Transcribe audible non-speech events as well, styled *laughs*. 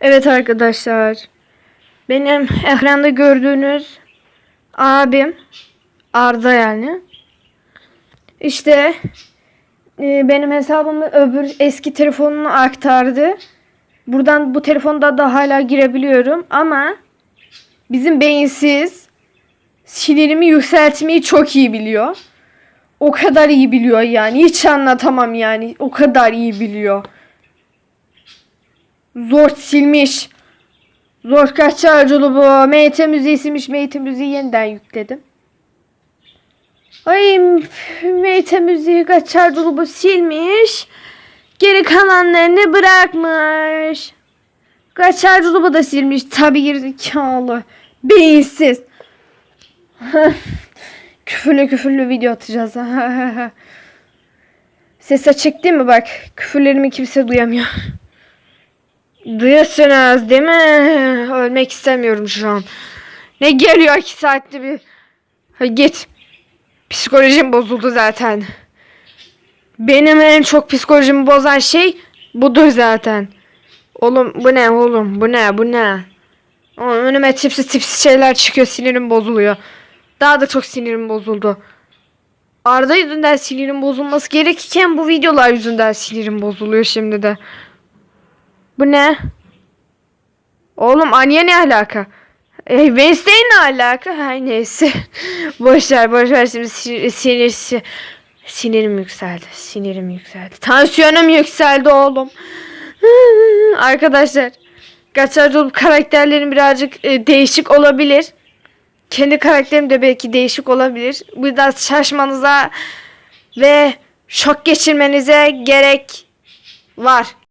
Evet arkadaşlar. Benim ekranda gördüğünüz abim Arda yani. İşte e, benim hesabımı öbür eski telefonuna aktardı. Buradan bu telefonda da hala girebiliyorum ama bizim beyinsiz sinirimi yükseltmeyi çok iyi biliyor. O kadar iyi biliyor yani. Hiç anlatamam yani. O kadar iyi biliyor. Zor silmiş. Zor kaç şarjlı bu. MT müziği silmiş. MT müziği yeniden yükledim. Ay MT müziği kaç şarjlı bu silmiş. Geri kalanlarını bırakmış. Kaç şarjlı bu da silmiş. Tabi gerizekalı. Beyinsiz. *laughs* küfürlü küfürlü video atacağız. *laughs* Ses açık değil mi bak. Küfürlerimi kimse duyamıyor. Duyuyorsunuz değil mi? Ölmek istemiyorum şu an. Ne geliyor iki saatte bir. Ha, git. Psikolojim bozuldu zaten. Benim en çok psikolojimi bozan şey budur zaten. Oğlum bu ne oğlum bu ne bu ne? Oğlum, önüme tipsiz tipsiz şeyler çıkıyor sinirim bozuluyor. Daha da çok sinirim bozuldu. Arda yüzünden sinirim bozulması gerekirken bu videolar yüzünden sinirim bozuluyor şimdi de. Bu ne? Oğlum Anya ne alaka? E, Wednesday ne alaka? Her neyse. *laughs* boş ver boş ver şimdi sinir, sinir, si- sinirim yükseldi. Sinirim yükseldi. Tansiyonum yükseldi oğlum. *laughs* Arkadaşlar. Gaçar karakterlerim birazcık e, değişik olabilir. Kendi karakterim de belki değişik olabilir. Bu yüzden şaşmanıza ve şok geçirmenize gerek var.